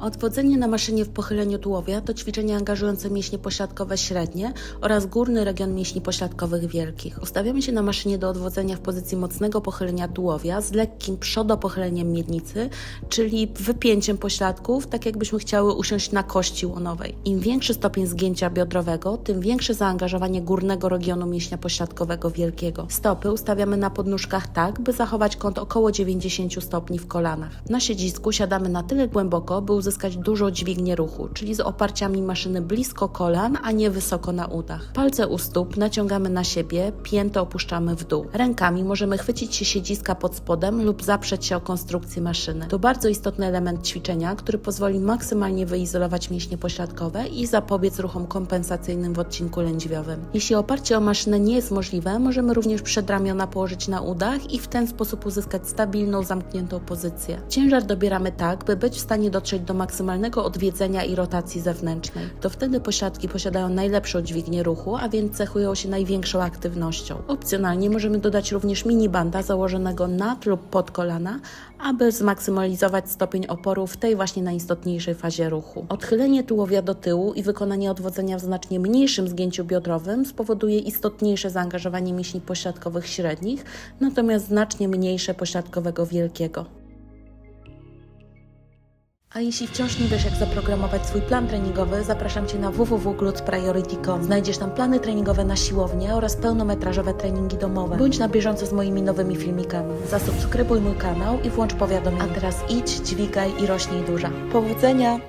Odwodzenie na maszynie w pochyleniu tułowia to ćwiczenie angażujące mięśnie pośladkowe średnie oraz górny region mięśni pośladkowych wielkich. Ustawiamy się na maszynie do odwodzenia w pozycji mocnego pochylenia tułowia z lekkim przodopochyleniem miednicy, czyli wypięciem pośladków, tak jakbyśmy chciały usiąść na kości łonowej. Im większy stopień zgięcia biodrowego, tym większe zaangażowanie górnego regionu mięśnia pośladkowego wielkiego. Stopy ustawiamy na podnóżkach tak, by zachować kąt około 90 stopni w kolanach. Na siedzisku siadamy na tyle głęboko, by uzyskać dużo dźwignię ruchu, czyli z oparciami maszyny blisko kolan, a nie wysoko na udach. Palce u stóp naciągamy na siebie, piętę opuszczamy w dół. Rękami możemy chwycić się siedziska pod spodem lub zaprzeć się o konstrukcję maszyny. To bardzo istotny element ćwiczenia, który pozwoli maksymalnie wyizolować mięśnie pośladkowe i zapobiec ruchom kompensacyjnym w odcinku lędźwiowym. Jeśli oparcie o maszynę nie jest możliwe, możemy również przedramiona położyć na udach i w ten sposób uzyskać stabilną, zamkniętą pozycję. Ciężar dobieramy tak, by być w stanie dotrzeć do maksymalnego odwiedzenia i rotacji zewnętrznej. To wtedy pośladki posiadają najlepszą dźwignię ruchu, a więc cechują się największą aktywnością. Opcjonalnie możemy dodać również minibanda założonego nad lub pod kolana, aby zmaksymalizować stopień oporu w tej właśnie najistotniejszej fazie ruchu. Odchylenie tułowia do tyłu i wykonanie odwodzenia w znacznie mniejszym zgięciu biodrowym spowoduje istotniejsze zaangażowanie mięśni pośladkowych średnich, natomiast znacznie mniejsze pośladkowego wielkiego. A jeśli wciąż nie wiesz, jak zaprogramować swój plan treningowy, zapraszam Cię na www.glutespriority.com. Znajdziesz tam plany treningowe na siłownię oraz pełnometrażowe treningi domowe. Bądź na bieżąco z moimi nowymi filmikami. Zasubskrybuj mój kanał i włącz powiadomienia. A teraz idź, dźwigaj i rośnij duża. Powodzenia!